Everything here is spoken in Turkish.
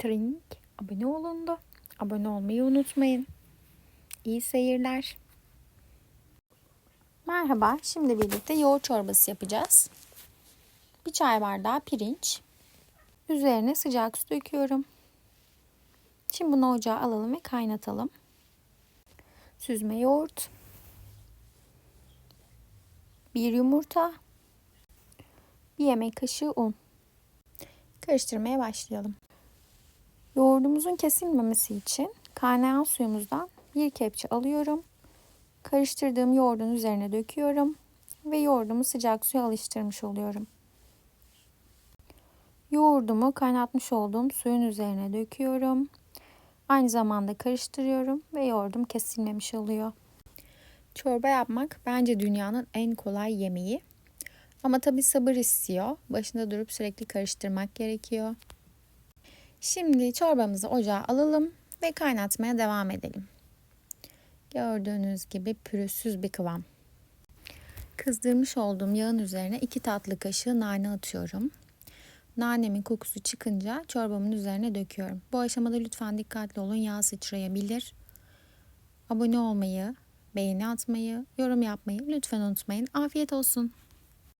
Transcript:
Tring abone olundu. Abone olmayı unutmayın. İyi seyirler. Merhaba, şimdi birlikte yoğurt çorbası yapacağız. Bir çay bardağı pirinç. Üzerine sıcak su döküyorum. Şimdi bunu ocağa alalım ve kaynatalım. Süzme yoğurt. Bir yumurta. Bir yemek kaşığı un. Karıştırmaya başlayalım. Yoğurdumuzun kesilmemesi için kaynayan suyumuzdan bir kepçe alıyorum. Karıştırdığım yoğurdun üzerine döküyorum ve yoğurdumu sıcak suya alıştırmış oluyorum. Yoğurdumu kaynatmış olduğum suyun üzerine döküyorum. Aynı zamanda karıştırıyorum ve yoğurdum kesilmemiş oluyor. Çorba yapmak bence dünyanın en kolay yemeği. Ama tabii sabır istiyor. Başında durup sürekli karıştırmak gerekiyor. Şimdi çorbamızı ocağa alalım ve kaynatmaya devam edelim. Gördüğünüz gibi pürüzsüz bir kıvam. Kızdırmış olduğum yağın üzerine 2 tatlı kaşığı nane atıyorum. Nanemin kokusu çıkınca çorbamın üzerine döküyorum. Bu aşamada lütfen dikkatli olun yağ sıçrayabilir. Abone olmayı, beğeni atmayı, yorum yapmayı lütfen unutmayın. Afiyet olsun.